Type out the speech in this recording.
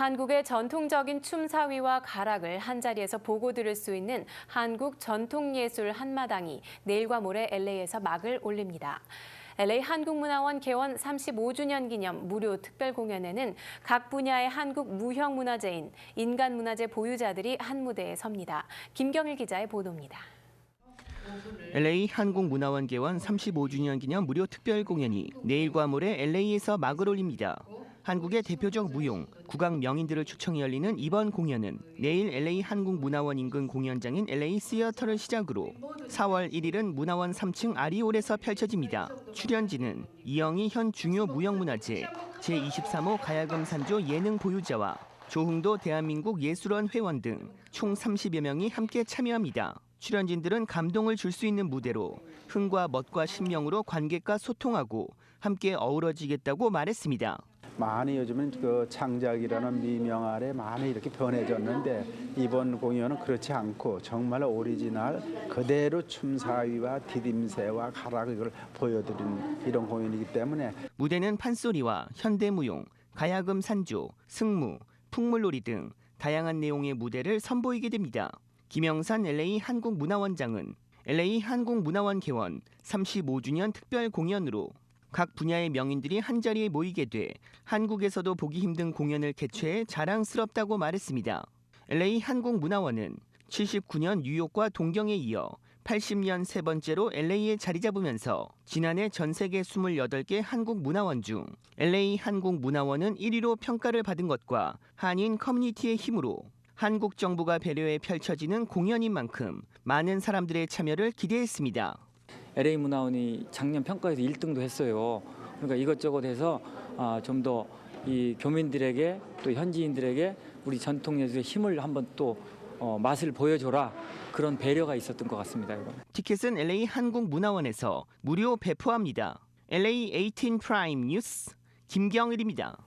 한국의 전통적인 춤사위와 가락을 한자리에서 보고 들을 수 있는 한국 전통예술 한마당이 내일과 모레 LA에서 막을 올립니다. LA 한국문화원 개원 35주년 기념 무료 특별 공연에는 각 분야의 한국 무형문화재인 인간문화재 보유자들이 한 무대에 섭니다. 김경일 기자의 보도입니다. LA 한국문화원 개원 35주년 기념 무료 특별 공연이 내일과 모레 LA에서 막을 올립니다. 한국의 대표적 무용, 국악 명인들을 초청해 열리는 이번 공연은 내일 LA 한국문화원 인근 공연장인 LA 시어터를 시작으로 4월 1일은 문화원 3층 아리올에서 펼쳐집니다. 출연진은 이영희 현 중요 무형문화재, 제23호 가야금 산조 예능 보유자와 조흥도 대한민국 예술원 회원 등 총 30여 명이 함께 참여합니다. 출연진들은 감동을 줄 수 있는 무대로 흥과 멋과 신명으로 관객과 소통하고 함께 어우러지겠다고 말했습니다. 많이 요즘은 그 창작이라는 미명 아래 많이 이렇게 변해졌는데 이번 공연은 그렇지 않고 정말 오리지널 그대로 춤사위와 디딤새와 가락 이걸 보여드리는 이런 공연이기 때문에 무대는 판소리와 현대무용, 가야금 산조, 승무, 풍물놀이 등 다양한 내용의 무대를 선보이게 됩니다. 김영산 LA 한국문화원장은 LA 한국문화원 개원 35주년 특별 공연으로 각 분야의 명인들이 한자리에 모이게 돼 한국에서도 보기 힘든 공연을 개최해 자랑스럽다고 말했습니다. LA 한국문화원은 79년 뉴욕과 동경에 이어 80년 세 번째로 LA에 자리 잡으면서 지난해 전 세계 28개 한국 문화원 중 LA 한국 문화원은 1위로 평가를 받은 것과 한인 커뮤니티의 힘으로 한국 정부가 배려해 펼쳐지는 공연인 만큼 많은 사람들의 참여를 기대했습니다. LA 문화원이 작년 평가에서 1등도 했어요. 그러니까 이것저것 해서 아, 좀 더 이 교민들에게 또 현지인들에게 우리 전통 예술의 힘을 한번 또 어, 맛을 보여줘라 그런 배려가 있었던 것 같습니다. 티켓은 LA 한국문화원에서 무료 배포합니다. LA 18 프라임 뉴스 김경일입니다.